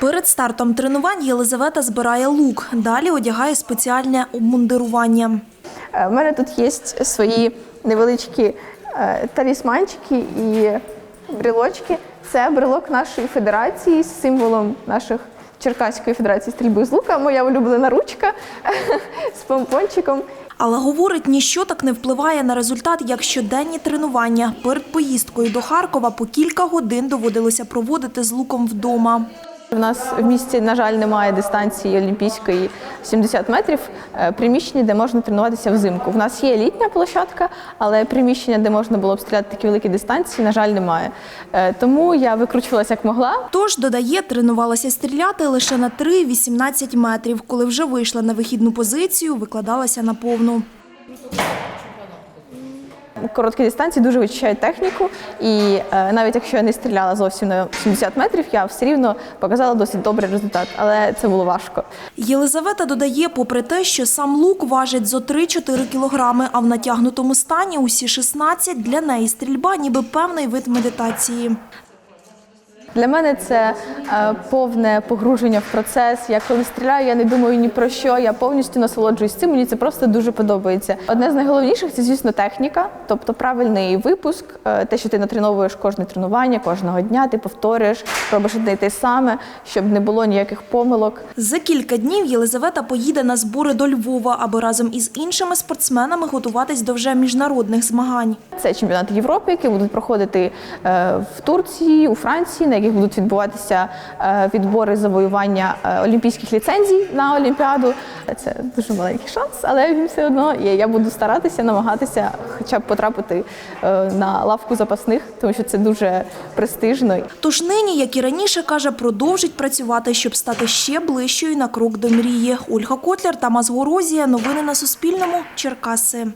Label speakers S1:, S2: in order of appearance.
S1: Перед стартом тренувань Єлизавета збирає лук. Далі одягає спеціальне обмундирування.
S2: Е, У мене тут є свої невеличкі е, талісманчики і брелочки. Це брелок нашої федерації з символом наших Черкаської федерації стрільби з лука. Моя улюблена ручка з помпончиком.
S1: Але говорить, ніщо так не впливає на результат, як щоденні тренування. Перед поїздкою до Харкова по кілька годин доводилося проводити з луком вдома.
S2: У нас в місті, на жаль, немає дистанції олімпійської 70 метрів, е, приміщення, де можна тренуватися взимку. В нас є літня площадка, але приміщення, де можна було б стріляти такі великі дистанції, на жаль, немає. Е, Тому я викручувалася як могла.
S1: Тож, додає, тренувалася стріляти лише на 3-18 метрів. Коли вже вийшла на вихідну позицію, викладалася на повну.
S2: Короткі дистанції дуже вичищають техніку, і е, навіть якщо я не стріляла зовсім на 70 метрів, я все рівно показала досить добрий результат, але це було важко.
S1: Єлизавета додає, попри те, що сам лук важить зо 3-4 кілограми, а в натягнутому стані усі 16 для неї стрільба ніби певний вид медитації.
S2: Для мене це е, повне погруження в процес. Я коли стріляю, я не думаю ні про що. Я повністю насолоджуюсь цим. Мені це просто дуже подобається. Одне з найголовніших це, звісно, техніка, тобто правильний випуск, е, те, що ти натреновуєш кожне тренування, кожного дня, ти повторюєш, робиш одне й те саме, щоб не було ніяких помилок.
S1: За кілька днів Єлизавета поїде на збори до Львова, аби разом із іншими спортсменами готуватись до вже міжнародних змагань.
S2: Це чемпіонати Європи, які будуть проходити е, в Турції, у Франції, на яких будуть відбуватися е, відбори завоювання е, олімпійських ліцензій на Олімпіаду. Це дуже маленький шанс, але він все одно є. Я буду старатися, намагатися хоча б потрапити е, на лавку запасних, тому що це дуже престижно.
S1: Тож нині, як і раніше, каже, продовжить працювати, щоб стати ще ближчою на крок до мрії. Ольга Котляр, Тамас Горозія. Новини на Суспільному. Черкаси.